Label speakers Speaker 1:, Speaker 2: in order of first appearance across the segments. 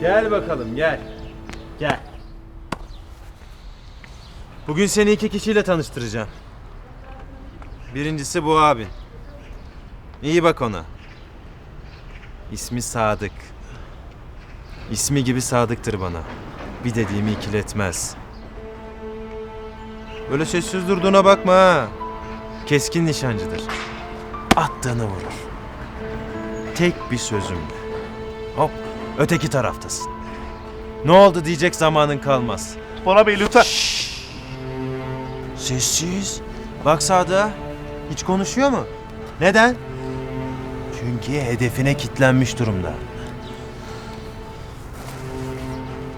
Speaker 1: Gel bakalım gel. Gel. Bugün seni iki kişiyle tanıştıracağım. Birincisi bu abin. İyi bak ona. İsmi Sadık. İsmi gibi sadıktır bana. Bir dediğimi ikiletmez. Böyle sessiz durduğuna bakma ha. Keskin nişancıdır. Attığını vurur. Tek bir sözümle. Hop öteki taraftasın. Ne oldu diyecek zamanın kalmaz.
Speaker 2: Bora Bey lütfen.
Speaker 1: Sessiz. Bak Sadık'a. Hiç konuşuyor mu? Neden? Çünkü hedefine kitlenmiş durumda.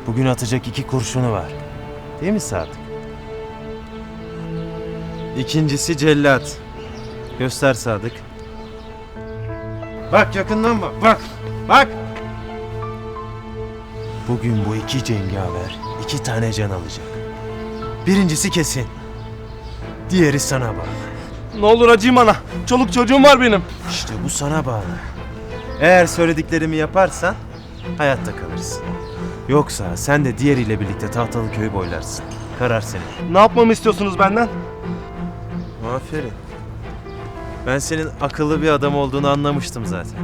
Speaker 1: Bugün atacak iki kurşunu var. Değil mi Sadık? İkincisi cellat. Göster Sadık. Bak yakından bak. Bak. Bak. Bugün bu iki cengaver iki tane can alacak. Birincisi kesin. Diğeri sana bağlı.
Speaker 2: Ne olur acıyım bana. Çoluk çocuğum var benim.
Speaker 1: İşte bu sana bağlı. Eğer söylediklerimi yaparsan hayatta kalırsın. Yoksa sen de diğeriyle birlikte tahtalı köyü boylarsın. Karar senin.
Speaker 2: Ne yapmamı istiyorsunuz benden?
Speaker 1: Aferin. Ben senin akıllı bir adam olduğunu anlamıştım zaten.